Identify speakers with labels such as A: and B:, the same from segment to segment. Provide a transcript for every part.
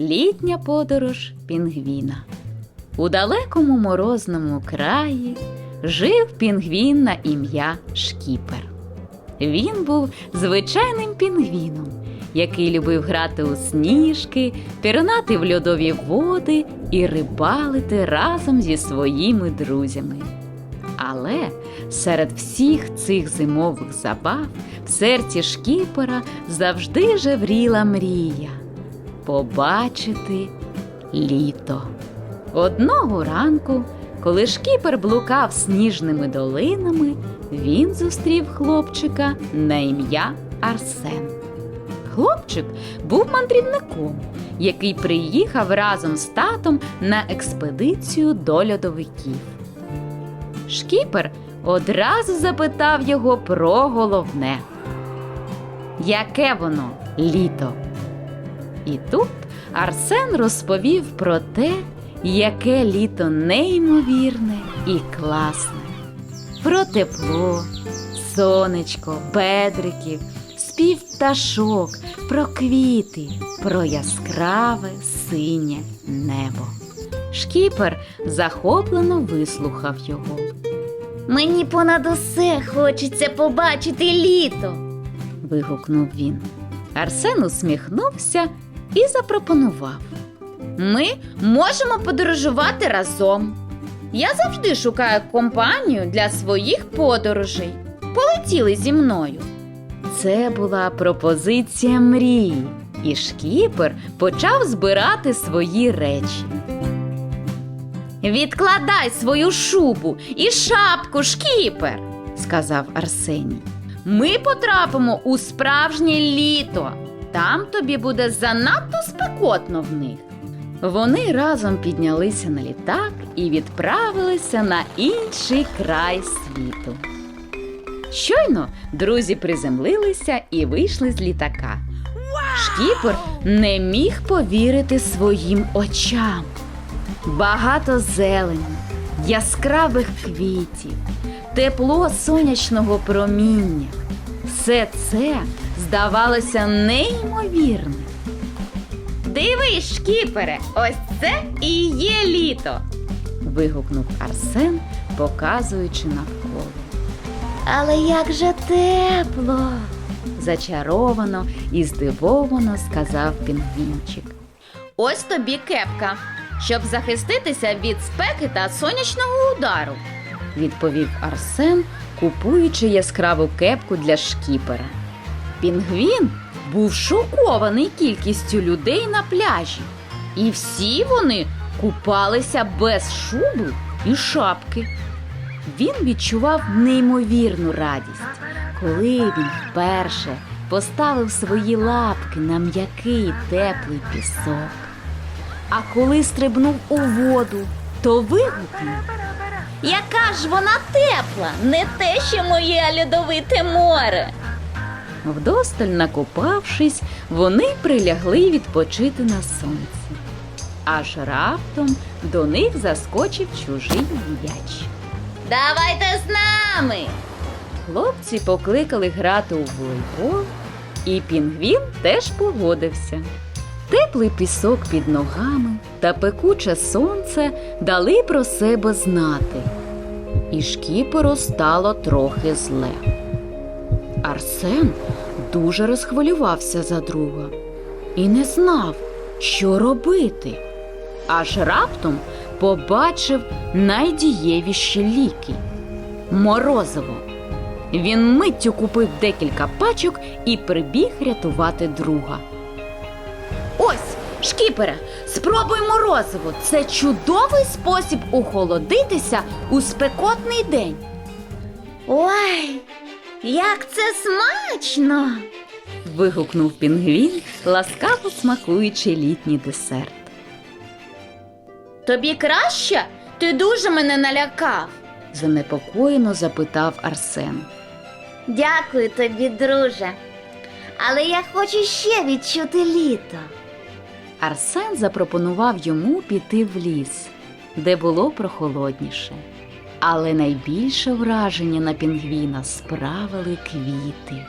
A: Літня подорож пінгвіна. У далекому морозному краї жив пінгвін на ім'я Шкіпер. Він був звичайним пінгвіном, який любив грати у сніжки, пірнати в льодові води і рибалити разом зі своїми друзями. Але серед всіх цих зимових забав в серці шкіпера завжди жевріла мрія побачити літо. Одного ранку, коли шкіпер блукав сніжними долинами, він зустрів хлопчика на ім'я Арсен. Хлопчик був мандрівником, який приїхав разом з татом на експедицію до льодовиків. Шкіпер одразу запитав його про головне. Яке воно літо? І тут Арсен розповів про те, яке літо неймовірне і класне. Про тепло, сонечко, бедриків, спів пташок, про квіти, про яскраве синє небо. Шкіпер захоплено вислухав його.
B: Мені понад усе хочеться побачити літо.
A: вигукнув він. Арсен усміхнувся і запропонував.
B: Ми можемо подорожувати разом. Я завжди шукаю компанію для своїх подорожей. Полетіли зі мною.
A: Це була пропозиція мрії, і шкіпер почав збирати свої речі.
B: Відкладай свою шубу і шапку, шкіпер.
A: сказав Арсеній.
B: Ми потрапимо у справжнє літо. Там тобі буде занадто спекотно в них.
A: Вони разом піднялися на літак і відправилися на інший край світу. Щойно друзі приземлилися і вийшли з літака. Шкіпер не міг повірити своїм очам. Багато зелені, яскравих квітів, тепло сонячного проміння. Все це здавалося неймовірним.
B: Дивись, шкіпере, ось це і є літо.
A: вигукнув Арсен, показуючи навколо.
B: Але як же тепло.
A: Зачаровано і здивовано сказав пінгвінчик.
B: Ось тобі кепка, щоб захиститися від спеки та сонячного удару.
A: Відповів Арсен, купуючи яскраву кепку для шкіпера. Пінгвін був шокований кількістю людей на пляжі, і всі вони купалися без шуби і шапки. Він відчував неймовірну радість, коли він вперше поставив свої лапки на м'який теплий пісок. А коли стрибнув у воду, то вигукнув.
B: Яка ж вона тепла, не те, що моє льодовите море.
A: Вдосталь накопавшись, вони прилягли відпочити на сонці. Аж раптом до них заскочив чужий м'яч.
B: Давайте з нами.
A: Хлопці покликали грати у волейбол, і пінгвін теж погодився. Теплий пісок під ногами та пекуче сонце дали про себе знати, і шкіперу стало трохи зле. Арсен дуже розхвилювався за друга і не знав, що робити. Аж раптом побачив найдієвіші ліки морозиво. Він миттю купив декілька пачок і прибіг рятувати друга.
B: Ось, шкіпере, спробуй морозиво. Це чудовий спосіб охолодитися у спекотний день. Ой, як це смачно!
A: вигукнув пінгвін, ласкаво смакуючи літній десерт.
B: Тобі краще? Ти дуже мене налякав.
A: занепокоєно запитав Арсен.
B: Дякую тобі, друже. Але я хочу ще відчути літо.
A: Арсен запропонував йому піти в ліс, де було прохолодніше. Але найбільше враження на пінгвіна справили квіти.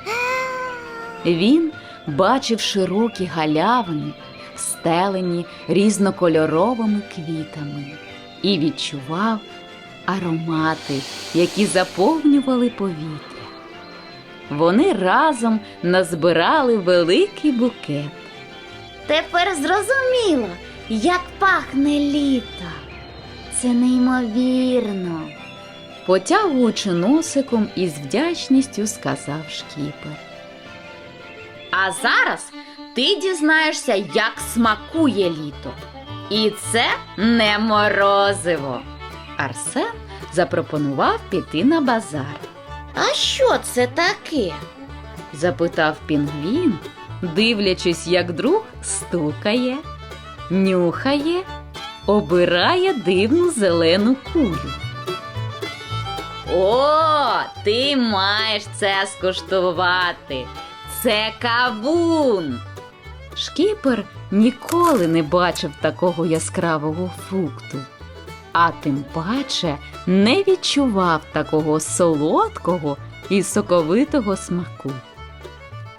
A: Він бачив широкі галявини, встелені різнокольоровими квітами, і відчував аромати, які заповнювали повітря. Вони разом назбирали великий букет.
B: Тепер зрозуміло, як пахне літо. Це неймовірно.
A: Потягуючи носиком із вдячністю, сказав шкіпер.
B: А зараз ти дізнаєшся, як смакує літо. І це не морозиво.
A: Арсен запропонував піти на базар.
B: А що це таке?
A: Запитав пінгвін, дивлячись, як друг стукає, нюхає, обирає дивну зелену кулю.
B: О, ти маєш це скуштувати. Це кавун.
A: Шкіпер ніколи не бачив такого яскравого фрукту, а тим паче не відчував такого солодкого і соковитого смаку.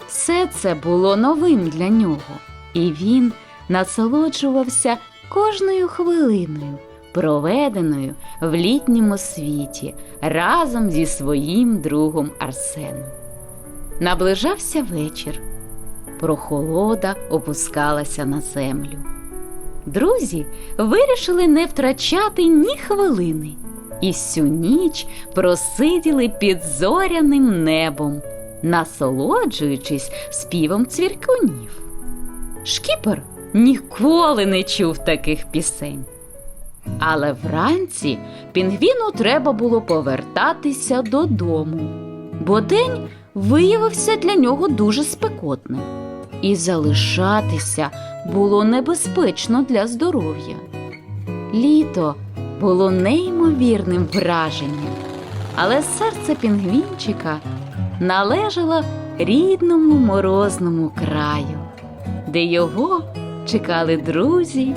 A: Все це було новим для нього, і він насолоджувався кожною хвилиною, проведеною в літньому світі разом зі своїм другом Арсеном. Наближався вечір. Прохолода опускалася на землю. Друзі вирішили не втрачати ні хвилини і всю ніч просиділи під зоряним небом, насолоджуючись співом цвіркунів. Шкіпер ніколи не чув таких пісень. Але вранці пінгвіну треба було повертатися додому, бо день виявився для нього дуже спекотним, і залишатися було небезпечно для здоров'я. Літо було неймовірним враженням, але серце пінгвінчика належало рідному морозному краю, де його чекали друзі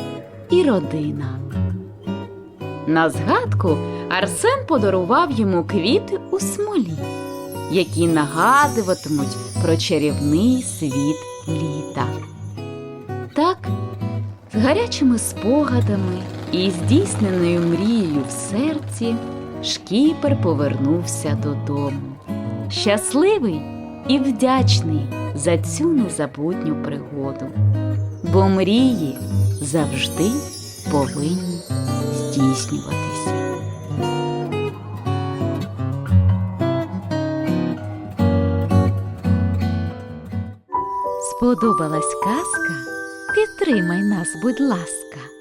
A: і родина. На згадку Арсен подарував йому квіти у смолі, які нагадуватимуть про чарівний світ літа. Так, з гарячими спогадами і здійсненою мрією в серці, шкіпер повернувся додому. Щасливий і вдячний за цю незабутню пригоду, бо мрії завжди повинні здійснюватися. Сподобалась казка? Підтримай нас, будь ласка.